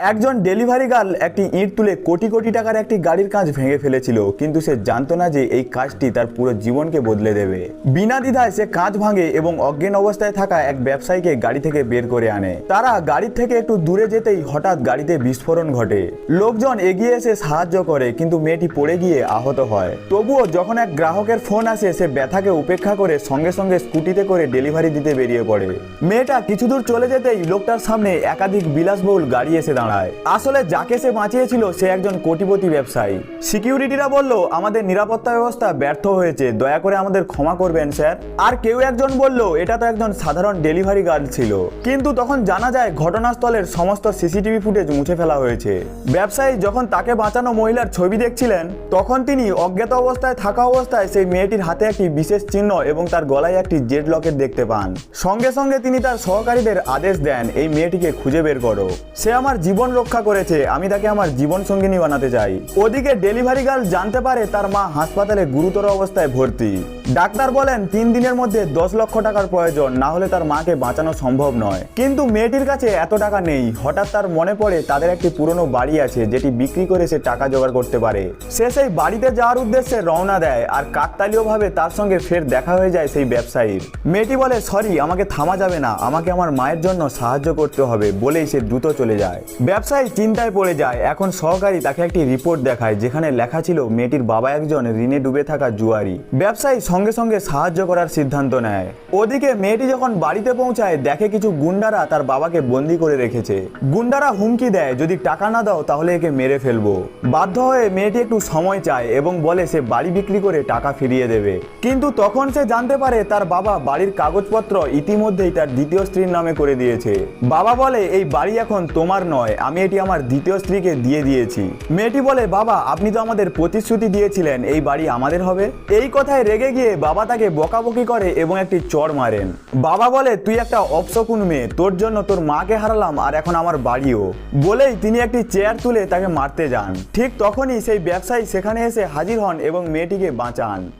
একজন delivery girl একটি ইট তুলে কোটি কোটি টাকার একটি গাড়ির কাজ ভেঙে ফেলেছিল, কিন্তু সে জানতো না যে এই কাজটি তার পুরো জীবনকে বদলে দেবে। বিনা দ্বিধায় সে কাজ ভাঙে এবং অজ্ঞান অবস্থায় থাকা এক ব্যবসায়ীকে গাড়ি থেকে বের করে আনে। তারা গাড়ির থেকে একটু দূরে যেতেই হঠাৎ গাড়িতে বিস্ফোরণ ঘটে। লোকজন এগিয়ে এসে সাহায্য করে, কিন্তু মেয়েটি পড়ে গিয়ে আহত হয়। তবুও যখন এক গ্রাহকের ফোন আসে, সে ব্যথাকে উপেক্ষা করে সঙ্গে সঙ্গে স্কুটিতে করে ডেলিভারি দিতে বেরিয়ে পড়ে। মেয়েটা কিছু দূর চলে যেতেই লোকটার সামনে একাধিক বিলাসবহুল গাড়ি এসে দাঁড়ায়। আসলে যাকে সে বাঁচিয়েছিল, সে একজন কোটিপতি ব্যবসায়ী। সিকিউরিটিরা বলল, আমাদের নিরাপত্তা ব্যবস্থা ব্যর্থ হয়েছে, দয়া করে আমাদের ক্ষমা করবেন, স্যার। আর কেউ একজন বলল, এটা তো একজন সাধারণ ডেলিভারি গার্ড ছিল। কিন্তু তখন জানা যায়, ঘটনাস্থলের সমস্ত সিসিটিভি ফুটেজ মুছে ফেলা হয়েছে। ব্যবসায়ী যখন তাকে বাঁচানো মহিলার ছবি দেখছিলেন, তখন তিনি অজ্ঞাত অবস্থায় থাকা অবস্থায় সেই মেয়েটির হাতে একটি বিশেষ চিহ্ন এবং তার গলায় একটি জেড লকেট দেখতে পান। সঙ্গে সঙ্গে তিনি তার সহকারীদের আদেশ দেন, এই মেয়েটিকে খুঁজে বের করো। সে আমার জীবন রক্ষা করেছে, আমি তাকে আমার জীবন সঙ্গিনী বানাতে চাই। ওদিকে ডেলিভারি গার্ল জানতে পারে তার মা হাসপাতালে গুরুতর অবস্থায় ভর্তি। ডাক্তার বলেন, তিন দিনের মধ্যে দশ লক্ষ টাকার প্রয়োজন, না হলে তার মাকে বাঁচানো সম্ভব নয়। কিন্তু মেয়েটির কাছে এত টাকা নেই, হঠাৎ তার মনে পড়ে তাদের একটি পুরনো বাড়ি আছে, যেটি বিক্রি করে সে টাকা জোগাড় করতে পারে। সে সেই বাড়িতে যাওয়ার উদ্দেশ্যে রওনা দেয়, আর কাকতালীয়ভাবে তার সঙ্গে ফের দেখা হয়ে যায় সেই ব্যবসায়ীর। মেয়েটি বলে, সরি, আমাকে থামা যাবে না, আমাকে আমার মায়ের জন্য সাহায্য করতে হবে, বলেই সে দ্রুত চলে যায়। ব্যবসায়ী চিন্তায় পড়ে যায়। এখন সহকারী তাকে একটি রিপোর্ট দেখায়, যেখানে লেখা ছিল, মেয়েটির বাবা একজন ঋণে ডুবে থাকা জুয়ারি। ব্যবসায়ী সঙ্গে সঙ্গে সাহায্য করার সিদ্ধান্ত নেয়। ওদিকে মেয়েটি যখন বাড়িতে পৌঁছায়, দেখে কিছু গুন্ডারা তার বাবাকে বন্দি করে রেখেছে। গুন্ডারা হুমকি দেয়, যদি টাকা না দাও, তাহলে একে মেরে ফেলব। বাধ্য হয়ে মেয়েটি একটু সময় চায় এবং বলে, সে বাড়ি বিক্রি করে টাকা ফিরিয়ে দেবে। কিন্তু তখন সে জানতে পারে, তার বাবা বাড়ির কাগজপত্র ইতিমধ্যেই তার দ্বিতীয় স্ত্রীর নামে করে দিয়েছে। বাবা বলে, এই বাড়ি এখন তোমার নয় আমি এটি আমার দ্বিতীয় স্ত্রীকে দিয়ে দিয়েছি। মেয়েটি বলে, বাবা, আপনি তো আমাদের প্রতিশ্রুতি দিয়েছিলেন, এই বাড়ি আমাদের হবে। এই কথায় রেগে গিয়ে বাবা তাকে বকাবকি করে এবং একটি চড় মারেন। বাবা বলে, তুই একটা অপশকুন মেয়ে, তোর জন্য তোর মাকে হারালাম আর এখন আমার বাড়িও। বলেই তিনি একটি চেয়ার তুলে তাকে মারতে যান। ঠিক তখনই সেই ব্যবসায়ী সেখানে এসে হাজির হন এবং মেয়েটিকে বাঁচান।